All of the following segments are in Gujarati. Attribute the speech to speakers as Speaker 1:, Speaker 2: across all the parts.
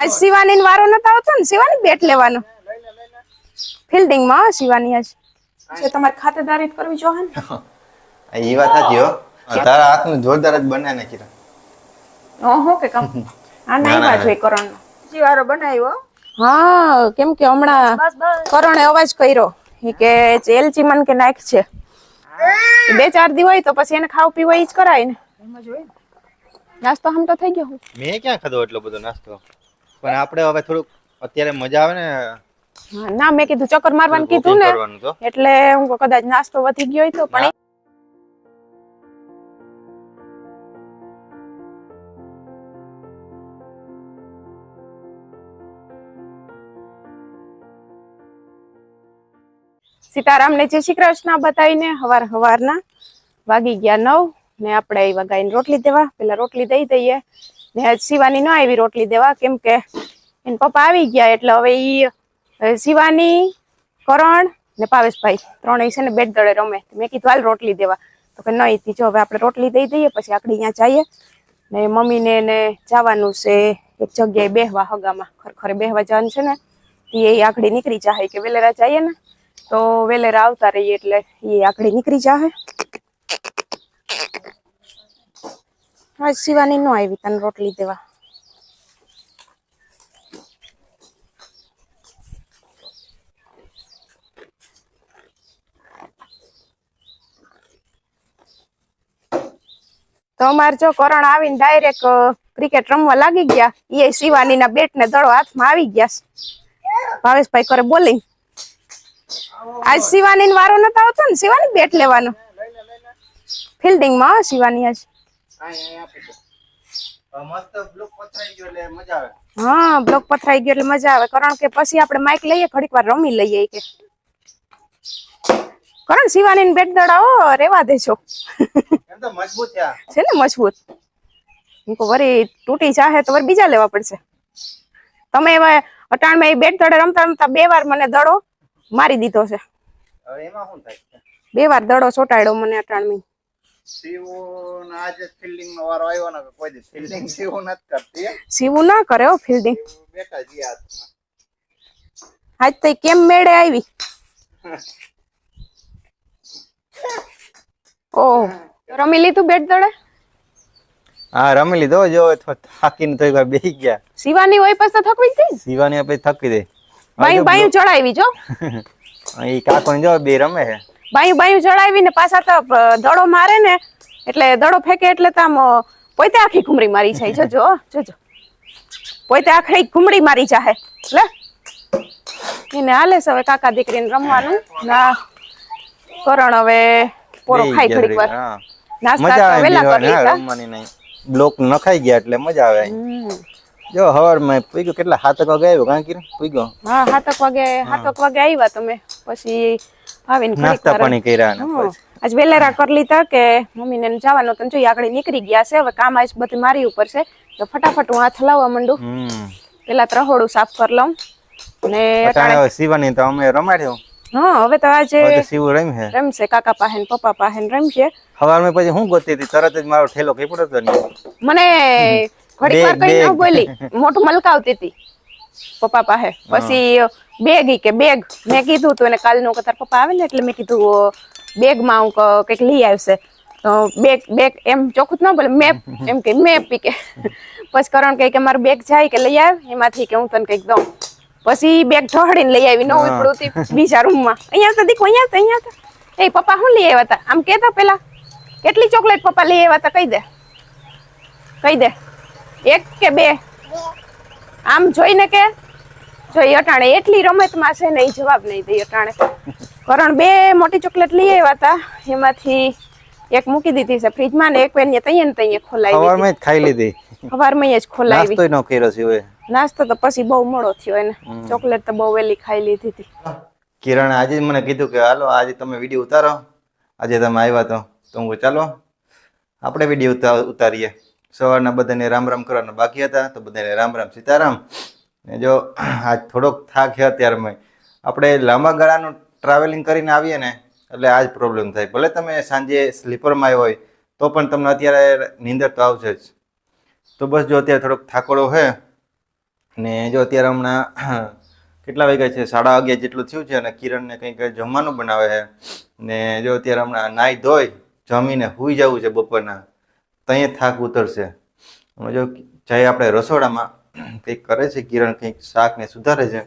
Speaker 1: આજ શિવાની વારો નતો આવતો ને? શિવાની બેટ લેવાનો. ફિલ્ડિંગમાં શિવાની આજ. છે તમારે ખાતેદારી કરવી જોઈએ ને.
Speaker 2: એ વાત હતી હો. તારા હાથનું જોરદાર જ બનાય ને કિરણ.
Speaker 1: ઓહો કે કમ. આ નહીં. બાજુ કરણ
Speaker 3: શિવારો બનાવ્યો
Speaker 1: હા. કેમ કે હમણાં કરણે અવાજ કર્યો. કે એલચી મન કે નાખ છે. બે ચાર દી હોય તો પછી એને ખાવ પીવા ઈ જ કરાય ને. નાસ્તો હમ તો થઈ ગયો
Speaker 2: મેં ક્યાં ખાધો એટલો બધો નાસ્તો? પણ આપણે હવે થોડુંક અત્યારે મજા આવે ને.
Speaker 1: ના મેં કીધું ચક્કર મારવાનું કીધું ને. એટલે હું કદાચ નાસ્તો વધી ગયો તો પણ સીતારામને જય શ્રી કૃષ્ણ બતાવીને હવાર હવારના. વાગી ગયા નવ ને આપણે આવ્યા ગાયને રોટલી દેવા. પેલા રોટલી દઈ દઈએ. શિવાની ન આવી રોટલી દેવા, કેમ કે એને પપ્પા આવી ગયા એટલે હવે ઈ શિવાની, કરણ ને પાવેશભાઈ ત્રણેય છે ને બેટ દળે રમે. મેં કીધું, હાલ રોટલી દેવા. તો કે નહીં તી જો હવે આપણે રોટલી દઈ દઈએ, પછી આપણે અહીંયા જઈએ. ને મમ્મીને ને જવાનું છે, એક જગ્યાએ બેહવા હગામાં, ખરેખર બેહવા જવાનું છે ને એ આખડી નીકળી જાય કે વેલેરા જઈએ ને. તો વેલેરા આવતા રહીએ એટલે એ આખડી નીકળી જાહે. આજ શિવાની નો આવી તને રોટલી દેવા. તો અમારે જો કરણ આવીને ડાયરેક્ટ ક્રિકેટ રમવા લાગી ગયા. એ શિવાની ના બેટ ને દડો હાથમાં આવી ગયા. ભાવેશભાઈ કરે બોલિંગ આજ શિવાની વારો નતો આવતો ને? શિવાની બેટ લેવાનો. ફિલ્ડિંગમાં શિવાની આજ. હા બ્લોક પથરાઈ ગયો એટલે મજા આવે. કારણ કે પછી આપણે માઇક લઈએ ઘડીક વાર રમી લઈએ કે કરણ શિવાની બેટ દડાવો રેવા દેજો.
Speaker 2: છે
Speaker 1: ને મજબૂત? હું કહું વળી તૂટી જાહે તો વળી બીજા લેવા પડશે. તમે હવે અટાણમાં એ બેટ દડે રમતા રમતા બે વાર મને દડો મારી દીધો છે. બે વાર દડો ચોટાડ્યો મને અટાણમાં.
Speaker 2: શિવું આજે ફિલ્ડિંગ નો વારો આવ્યો ને કોઈ દી ફિલ્ડિંગ શિવું નથી કરતી હે.
Speaker 1: ના કરે હો ફિલ્ડિંગ
Speaker 2: બેટા જી હાથમાં.
Speaker 1: આજ તો કેમ મેળે આવી? ઓ રમી લીધું બેટ દડે?
Speaker 2: હા રમી લીધો. જો થાકીને તો એકવાર બેહી ગયા.
Speaker 1: શિવાની હોય પછી તો થકવી દે થઈ
Speaker 2: શિવાની આપણે થકી દે.
Speaker 1: બાઈ બાઈ ચડાવી જો.
Speaker 2: અહીં કાકો જો બે રમે છે.
Speaker 1: બાયું બાયું ચડાવી ને પાછા તો દડો મારે ને એટલે દડો ફેંકે એટલે તો આમ પોતે આખી ઘુમડી મારી જાય. જોજો જોજો. પોતે આખી ઘુમડી મારી જાહે. લે. એને હાલે છે હવે કાકા દીકરીને રમવાનું. ના. કરણ હવે પોરો ખાઈ ઘડીક વાર. નાસ્તા વેલા કરી
Speaker 2: રમવાની નહીં. બ્લોક નખાઈ ગયા એટલે મજા આવે.
Speaker 1: જો
Speaker 2: જો હવારમાં પૂગ્યો કેટલા? સાતક વાગે આવ્યો કાં પૂગ્યો.
Speaker 1: હા સાતક વાગે સાતક વાગે આવ્યા તમે. પછી આવીને
Speaker 2: નાસ્તા પાણી કર્યા
Speaker 1: આજ વેલેરા કરી લીધા કે મમ્મીને ને જવાનું તો જોઈએ આગળ નીકળી ગયા છે હવે કામ આજ બધું મારી ઉપર છે. તો ફટાફટ હું હાથ લાવવા માંડું. પેલા ત્રહોડું સાફ કરી લઉં. ને
Speaker 2: હવે તો અમે રમાડ્યો.
Speaker 1: હા હવે તો આજે
Speaker 2: હવે તો શિવ રમી છે.
Speaker 1: રમશે કાકા પાસે ને પપ્પા પાસે ને રમશે.
Speaker 2: સવારમાં પછી હું ગોતી હતી? તરત જ મારો ઠેલો કઈ પડતો નહીં.
Speaker 1: મને ઘડીક વાર કઈ ન બોલી મોટું મલકાવતી હતી. પપ્પા પાસે. પછી બેગ કે બેગ મેં કીધું તું એને કાલનું કે તાર પપ્પા આવે ને એટલે મેં કીધું બેગમાં હું કંઈક લઈ આવશે. બેગ બેગ એમ ચોખ્ખું ના બોલે મેપ એમ કે મેપ કે. પછી કરણ કહે કે મારું બેગ જાય કે લઈ આવ? એમાંથી કે હું તને કંઈક દઉં. પછી બેગ ઢોળીને લઈ આવી ન ઉપડું હતી બીજા રૂમમાં અહીંયા તો દીકું અહીંયા તો અહીંયા તો એ પપ્પા શું લઈ આવ્યા હતા આમ કહેતા પેલા કેટલી ચોકલેટ પપ્પા લઈ આવ્યા હતા કહી દે. કહી દે. એક કે બે. આમ જોઈને કે જો અટાણે એટલી રમતમાં છે ને એ જવાબ નહીં દે અટાણે. કરણ બે મોટી ચોકલેટ લઈ આવ્યા હતા એમાંથી એક મૂકી દીધી છે ફ્રીજમાં ને એક વેન તૈયે ને તૈયે ખોલાવી
Speaker 2: સવારમાં જ ખાઈ લીધી.
Speaker 1: સવારમાં જ ખોલાવી.
Speaker 2: નાસ્તો ન કર્યો છે
Speaker 1: નાસ્તો તો પછી બહુ મોડો થયો એને. ચોકલેટ તો બહુ વહેલી ખાઈ લીધી હતી.
Speaker 2: કિરણ આજે મને કીધું કે હાલો આજે તમે વીડિયો ઉતારો. આજે તમે આવ્યા તો તો હું ચાલો આપણે વીડિયો ઉતારીએ. સવારના બધાને રામ રામ કરવાના બાકી હતા, તો બધાને રામ રામ સીતારામ. ને જો, આજ થોડોક થાક છે અત્યારમાં આપણે લાંબા ગાળાનું ટ્રાવેલિંગ કરીને આવીએ ને, એટલે આ જ પ્રોબ્લેમ થાય. ભલે તમે સાંજે સ્લીપરમાં આવ્યો હોય, તો પણ તમને અત્યારે નીંદર તો આવશે જ. તો બસ જો અત્યારે થોડોક થાકોડો છે, ને જો અત્યારે હમણાં કેટલા વાગ્યા છે? સાડા અગિયાર જેટલું થયું છે અને કિરણને કંઈક જમવાનું બનાવે છે. ને જો અત્યારે હમણાં નાહી ધોઈ જમીને સૂઈ જવું છે બપોરના. ત્યાં થાક ઉતરશે. જો જય આપણે રસોડામાં કંઈક કરે છે, કિરણ કંઈક શાક ને સુધારે છે,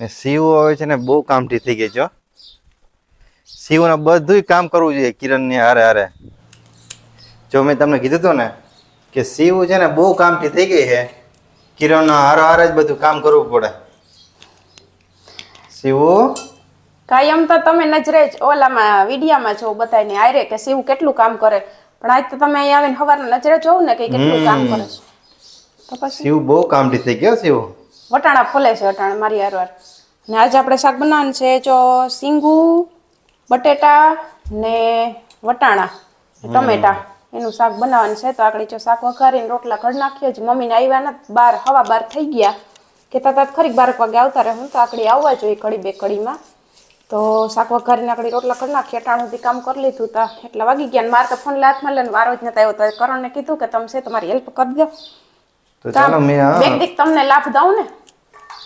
Speaker 2: ને શિવ હવે છે ને બહુ કામથી થઈ ગઈ જો હો. બધું કામ કરવું જોઈએ કિરણને હારે હારે. જો મેં તમને કીધું હતું ને કે શિવ છે ને બહુ કામથી થઈ ગઈ છે, કિરણના હારે હારે જ બધું કામ કરવું પડે. શિવ
Speaker 1: કાયમ તો તમે નજરે જ ઓલામાં, વિડિયામાં જો બધાને આયરે કે શિવ કેટલું કામ કરે? પણ આજ તો તમે અહીં આવીને સવારના નજરે જોવું ને કે કેટલું કામ કરે છે. તો પછી?
Speaker 2: શિવ બહુ કામ થઈ ગયો શિવ.
Speaker 1: વટાણા ફોલે છે વટાણા મારી હારવાર. ને આજે આપણે શાક બનાવવાનું છે જો સિંગુ બટેટા ને વટાણા ટમેટા. એનું શાક બનાવવાનું છે. તો આપણે જો શાક વઘારીને રોટલા ઘડ નાખીએ જ. મમ્મીને આવ્યા ને બાર હવા બાર થઈ ગયા. કે તાત ખરીક બારક વાગે આવતા રહે. હું તો આકડી આવવા જોઈએ કડી બે કડીમાં. તો શાક વઘારીને આકડી રોટલા કરી નાખી અટાણું સુધી કામ કરી લીધું તા. એટલા વાગી ગયા ને મારે તો ફોન હાથમાં લઈને વારો જ નતા આવ્યો. તો કરણને કીધું કે તમે છે તમારી હેલ્પ કરી દો.
Speaker 2: તો ચાલો મેં
Speaker 1: બેગ દીક તમને લાભ દઉં ને?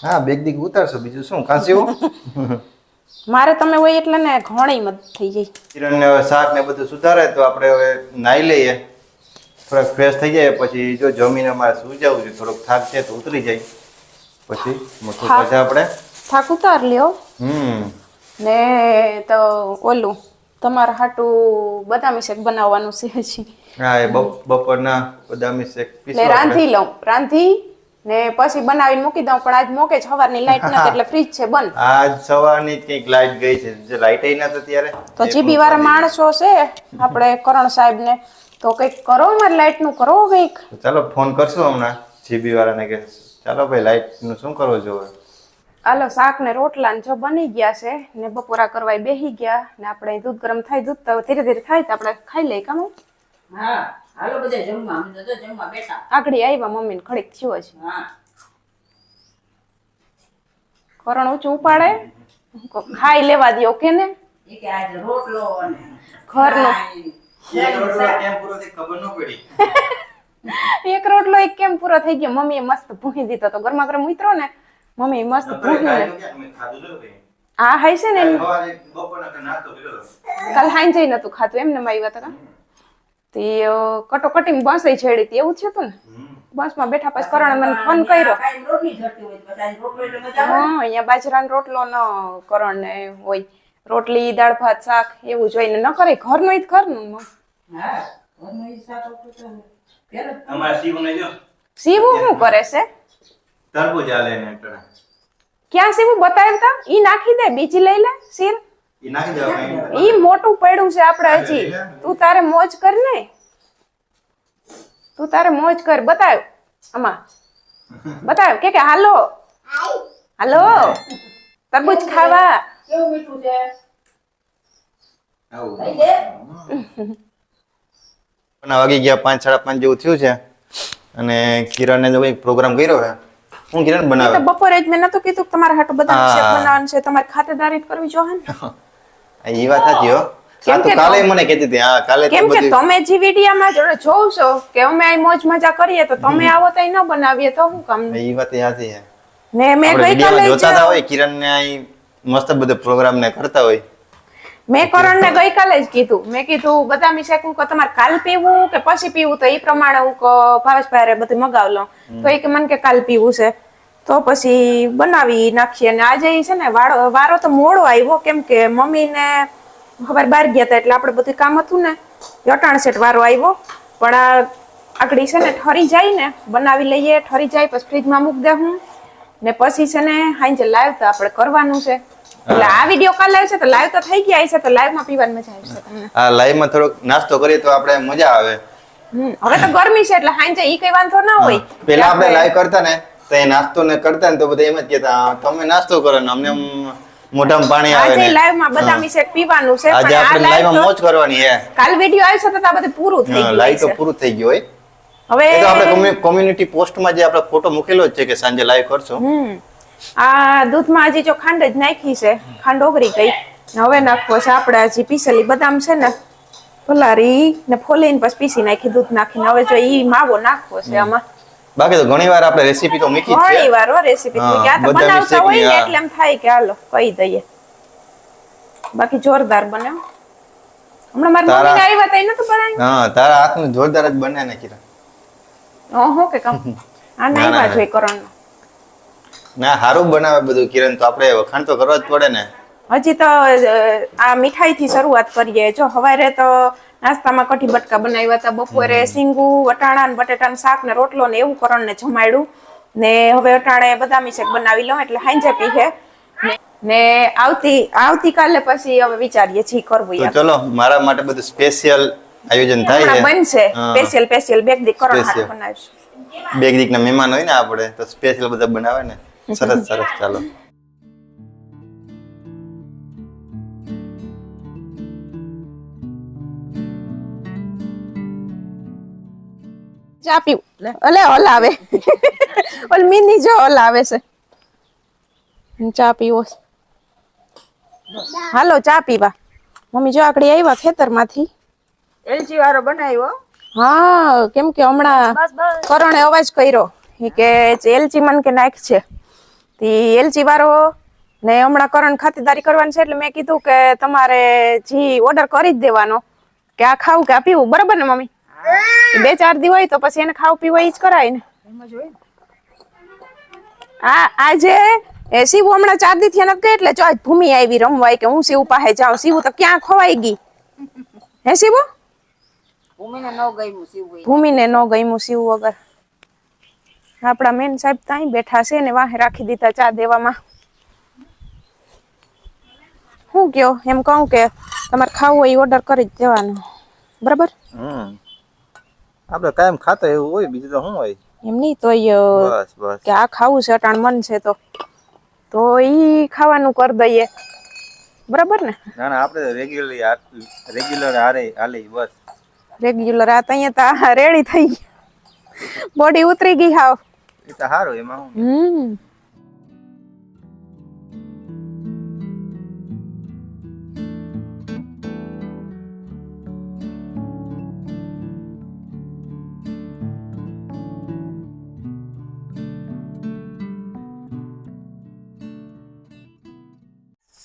Speaker 2: હા બેગ દીક ઉતારશો બીજું શું? કાં
Speaker 1: મારે તમે હોય એટલે ને ઘણી મદદ થઈ જાય.
Speaker 2: કિરણને હવે શાક ને બધું સુધારે તો આપણે હવે નાઈ લઈએ. થોડાક ફ્રેશ થઈ જાય પછી જો જમીને અમારે સુઈ જવું છે થોડોક થાક છે તો ઉતરી જાય. પછી મોટું પછી આપણે
Speaker 1: થાક ઉતાર લ્યો.
Speaker 2: હમ.
Speaker 1: ને તો ઓલું તમારા હાટું બદામી શેક બનાવવાનું છે હજી.
Speaker 2: હા એ બપોરના બદામી શેક પીસવા
Speaker 1: રાંધી લઉં રાંધી ને પછી બનાવીને મૂકી દઉં પણ આજ મોકે જ સવારની લાઈટ નથી એટલે ફ્રીજ છે બંધ.
Speaker 2: આજ સવારની કંઈક લાઈટ ગઈ છે જે લાઈટ ના તો ત્યારે
Speaker 1: તો જીબી વાળા માણસો છે આપણે કરણ સાહેબ ને તો કંઈક કરો મારે લાઈટનું કરો કંઈક.
Speaker 2: ચાલો ફોન કરશું હમણાં જીબી વાળાને કે ચાલો ભાઈ લાઈટનું શું કરવું જોવે
Speaker 1: હાલો શાક ને રોટલા ને જો બની ગયા છે ને બપોરા કરવા બેહી ગયા ને આપણે દૂધ ગરમ થાય દૂધ તો ધીરે ધીરે થાય તો આપણે ખાઈ લઈએ કામ
Speaker 3: હા હાલો બધા જમવા. અમે તો જમવા બેઠા.
Speaker 1: આગળ આવ્યા મમ્મી ને ખડીક થયો છે.
Speaker 3: હા.
Speaker 1: કરણ ઊંચું ઉપાડે. ખાઈ લેવા દે ઓકે ને?
Speaker 3: એ કે આજ રોટલો અને
Speaker 1: ઘરનો.
Speaker 3: શાક.
Speaker 2: કેમ પૂરો થઈ ખબર ન પડી.
Speaker 1: એક રોટલો એક કેમ પૂરો થઈ ગયો? મમ્મીએ મસ્ત ભૂંગી દીધો તો ગરમા ગરમ ઉતરો ને. મમ્મી મસ્ત ભૂંઈ આ હાઈ છે ને એમ. કાલ હાંજે નતું ખાતું એમને આવ્યા હતા. તે કટોકટી બસ છેડી હતી એવું છે હતું ને? બસમાં બેઠા પછી કરણે મને ફોન કર્યો.
Speaker 3: તો
Speaker 1: હા અહીંયા બાજરાનો રોટલો ન કરણ ને હોય. રોટલી દાળ ભાત શાક એવું જોઈને ન કરે ઘરનું ઈ જ ઘરનું
Speaker 3: હા તો
Speaker 1: સીવું શું કરે છે?
Speaker 2: તરબૂચ આલે ને
Speaker 1: ક્યાં સીવું? તા. ઈ નાખી દે બીજી લઈ લે સીર
Speaker 2: ઈ નાખી દેવા
Speaker 1: ઈ મોટું પડ્યું છે આપણે હજી. તું તારે મોજ કર ને. તું તારે મોજ કર. બતાવ આમાં. બતાવ કે કે હાલો. હાલો. તરબૂચ ખાવા.
Speaker 3: કેવું મીઠું છે?
Speaker 2: વાગી ગયા પાંચ સાડા પાંચ જેવું થયું છે. અને કિરણને જો કંઈક પ્રોગ્રામ કર્યો છે. હું કિરણ
Speaker 1: તો
Speaker 2: બનાવે.
Speaker 1: બપોરે જ મેં નતો કીધું કે તમારે હાટું બધા શેફ બનાવવાનું છે તમારે ખાતેદારી કરવી જોઈએ ને.
Speaker 2: એ વાત સાચી હો. આ તો કાલે મને કહેતી હતી હા કાલે
Speaker 1: કેમ કે
Speaker 2: બધું
Speaker 1: તમે જે વિડીયામાં જોડે જોવ છો કે અમે આ મોજ મજા કરીએ તો તમે આવો તો ન બનાવીએ તો હું કામ
Speaker 2: એ વાત સાચી છે.
Speaker 1: ને મેં ગઈકાલે
Speaker 2: જોતા હોય કિરણને અહીં મસ્ત બધો પ્રોગ્રામ ને કરતા હોય.
Speaker 1: મેં કરણને ગઈકાલે જ કીધું. મેં કીધું બદામી શેક હું તમારે કાલ પીવું કે પછી પીવું? તો એ પ્રમાણે હું ભાવેશભાઈ બધું મગાવ લો. તો એ કે મને કે કાલ પીવું છે. તો પછી બનાવી નાખીએ અને આજે છે ને વાળો વારો તો મોડો આવ્યો કેમ કે મમ્મીને ખબર બહાર ગયા હતા એટલે આપણે બધું કામ હતું ને અટાણ સેટ વારો આવ્યો. પણ આ આકડી છે ને ઠરી જાય ને બનાવી લઈએ ઠરી જાય પછી ફ્રીજમાં મૂક દે હું. ને પછી છે ને હાંજે લાઈવ તો આપણે કરવાનું છે. એટલે આ વીડિયો કાલે આવશે તો લાઈવ તો થઈ ગયા છે તો લાઈવમાં પીવાની મજા આવશે તમને.
Speaker 2: આ લાઈવમાં થોડોક નાસ્તો કરીએ તો આપણે મજા આવે.
Speaker 1: હવે તો ગરમી છે એટલે હાંજે ઈ કઈ વાંધો ના હોય.
Speaker 2: પેલા આપણે લાઈવ કરતા ને. તો એ નાસ્તો ને કરતા ને તો બધા એમ જ કહેતા તમે નાસ્તો કરો ને અમને મોઢામાં પાણી આવે
Speaker 1: આજે લાઈવમાં બધા શેક પીવાનું છે
Speaker 2: આજે આપણે લાઈવમાં મોજ કરવાની છે.
Speaker 1: કાલ વિડિયો આવશે તો આ બધું પૂરું થઈ ગયું
Speaker 2: લાઈવ તો પૂરું થઈ ગયું હોય. એ તો આપણે કોમ્યુનિટી પોસ્ટમાં જે આપણે ફોટો મૂકેલો છે કે સાંજે લાઈવ કરશું.
Speaker 1: આ દૂધમાં હજી જો ખાંડ જ નાખી છે ખાંડ ઓગળી ગઈ. હવે નાખવો છે આપણે હજી પીસેલી બદામ છે ને ફોલારી ને ફોલીને પછી પીસી નાખી દૂધ નાખીને. હવે જો ઈ માવો નાખવો છે આમાં.
Speaker 2: બાકી તો ઘણી વાર આપણે રેસીપી તો મૂકી છે.
Speaker 1: ઘણી વાર રેસીપી
Speaker 2: હા,
Speaker 1: આ તો બનાવતા હોય ને એટલે એમ થાય કે હાલો કહી દઈએ. બાકી જોરદાર બને હમણાં મારી મમ્મી આવ્યા તા એને તો બનાવી
Speaker 2: હા તારા હાથનું જોરદાર જ બને ને કિરણ.
Speaker 1: ઓહો કે કમ. આ
Speaker 2: ના,
Speaker 1: ના જોઈ કરણ
Speaker 2: ના. સારું બનાવે બધું કિરણ તો આપણે વખાણ તો કરવા જ પડે ને.
Speaker 1: હજી તો આ મીઠાઈ થી શરૂઆત કરીએ. જો હવારે તો નાસ્તામાં કઢી બટકા બનાવ્યા હતા. બપોરે સિંગુ વટાણા ને બટેટાનું શાક ને રોટલો ને એવું કરણ ને જમાડ્યું. ને હવે અટાણે બદામી શેક બનાવી લઉં એટલે હાંજે પીહે. ને- ને આવતી આવતીકાલે પછી હવે વિચારીએ છીએ કરવું
Speaker 2: ચલો મારા માટે બધું સ્પેશિયલ આયોજન થાય છે.
Speaker 1: બનશે. Special special. બેગ દીક કરણ હાટું. બનાવીશું.
Speaker 2: બે દીકના મહેમાન હોય ને આપણે તો સ્પેશિયલ બધા બનાવે ને. સરસ સરસ. ચાલો.
Speaker 1: ચા પીવું. અલે આવે. ઓલ મિની જો હલાવે છે. ચા પીવો હાલો ચા પીવા. મમ્મી જો આકડી આવ્યા ખેતરમાંથી.
Speaker 3: એલચી વાળો બનાવ્યો?
Speaker 1: હા કેમ કે હમણાં કરણે અવાજ કર્યો. કે એલચી મન કે નાખ છે. તી એલચી વાળો ને હમણાં કરણ ખાતેદારી કરવાની છે એટલે મેં કીધું કે તમારે જી ઓર્ડર કરી જ દેવાનો. કે આ ખાવું કે આ પીવું. બરાબર ને મમ્મી? બે ચાર દી હોય તો પછી એને ખાવું પીવું એ જ કરાય ને.
Speaker 3: એમ જ હોય ને.
Speaker 1: આ આજે એ શિવ હમણાં ચાર દી થી નથી ગઈ એટલે જો આજ ભૂમિ આવી રમવાય કે હું શિવ પાસે જાઉં શિવ તો ક્યાં ખોવાઈ ગઈ? હે શિવ?
Speaker 3: ભૂમિને ન ગમ્યું શિવભાઈ
Speaker 1: ભૂમિને ન ગમ્યું શિવ વગર. આપણા મેન સાહેબ ત્યાં બેઠા છે ને વાહે રાખી દીધા ચા દેવામાં. શું કયો? એમ કહું કે તમારે ખાવું હોય ઓર્ડર કરી જ દેવાનો. બરાબર?
Speaker 2: હમ. આપણે કાયમ ખાતા એવું હોય બીજું તો શું હોય?
Speaker 1: એમ નહીં તો
Speaker 2: બસ બસ.
Speaker 1: કે આ ખાવું છે અટાણ મન છે તો તો ઈ ખાવાનું કરી દઈએ. બરાબર ને?
Speaker 2: ના ના આપણે રેગ્યુલર રેગ્યુલર હારે હાલે બસ.
Speaker 1: રેગ્યુલર આ તો અહીંયા તો રેડી થઈ ગઈ બોડી ઉતરી ગઈ હાવ.
Speaker 2: એ તો સારું એમાં હું
Speaker 1: હમ.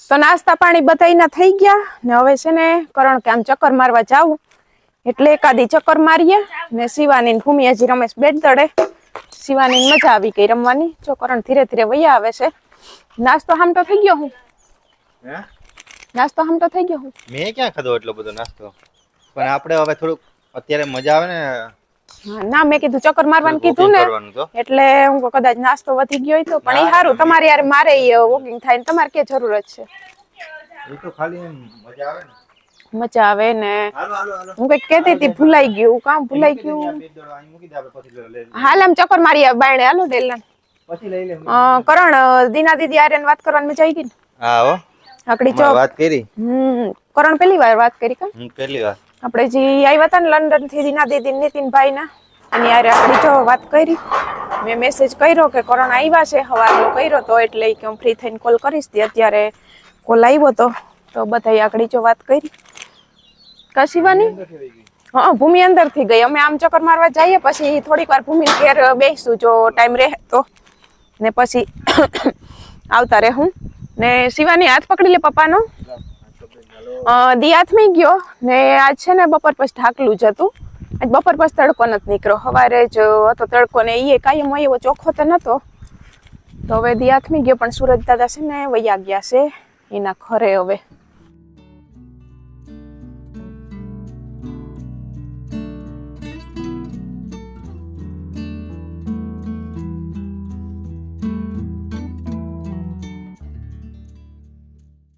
Speaker 1: તો નાસ્તા પાણી બધાયના થઈ ગયા ને હવે છે ને કરણ કે આમ ચક્કર મારવા જાવું. એટલે એકાદી ચક્કર મારીએ ને શિવાની ભૂમિ હજી રમેશ બેટ દડે. શિવાની મજા આવી ગઈ રમવાની. જો કરણ ધીરે ધીરે વૈયા આવે છે. નાસ્તો હામટો થઈ ગયો હું.
Speaker 2: હે?
Speaker 1: નાસ્તો હામટો થઈ ગયો હું.
Speaker 2: મેં ક્યાં ખાધો એટલો બધો નાસ્તો? પણ આપણે હવે થોડુંક અત્યારે મજા આવે ને
Speaker 1: ના મેં કીધું ચક્કર મારવાનું કીધું ને. એટલે હું કદાચ નાસ્તો વધી ગયો તો પણ એ સારું તમારે યાર મારે વોકિંગ થાય ને તમારે કે જરૂરત છે.
Speaker 2: એ તો ખાલી એમ મજા આવે ને.
Speaker 1: મજા આવે ને.
Speaker 2: હાલો હાલો હાલો.
Speaker 1: હું કંઈક કેતી હતી ભૂલાઈ ગયું. કામ ભૂલાઈ ગયું. હાલ આમ ચક્કર મારી આવે બાયણે. હાલો ડેલન કરણ દીના દીદી આર્યન વાત કરવાની મજા આવી ગઈ ને?
Speaker 2: હા હો.
Speaker 1: આકડી
Speaker 2: હમણાં
Speaker 1: ચોક.
Speaker 2: વાત કરી?
Speaker 1: હમ કરણ પેલી વાર વાત કરી કા
Speaker 2: પહેલી વાર.
Speaker 1: આપણે જે આવ્યા હતા ને લંડનથી દીના દીદી નીતિનભાઈના, એની યારે આકડી જો વાત કરી. મેં મેસેજ કર્યો કે કોરોના આવ્યા છે હવારનો કર્યો તો એટલે કે હું ફ્રી થઈને કોલ કરીશ. તે અત્યારે કોલ આવ્યો તો તો બધાય આગળ જો વાત કરી. કશીવાની હા, ભૂમિ અંદરથી ગઈ. અમે આમ ચક્કર મારવા જઈએ, પછી થોડીક વાર ભૂમિ ઘેર બેસું જો ટાઈમ રહે તો. ને પછી આવતા રહે હું ને શિવાની હાથ પકડી લે પપ્પાનો. અ, દી હાથમાં ગયો ને આજ છે ને બપોર પછી ઢાકલું જ હતું. આજ બપોર પછી તડકો નથી નીકળ્યો. સવારે જ હતો તડકો ને એ કાયમ હોય એવો ચોખ્ખો તો નહોતો તો હવે દિયાથમી ગયો પણ સુરજ દાદા છે ને વૈયા ગયા છે એના ખરે હવે.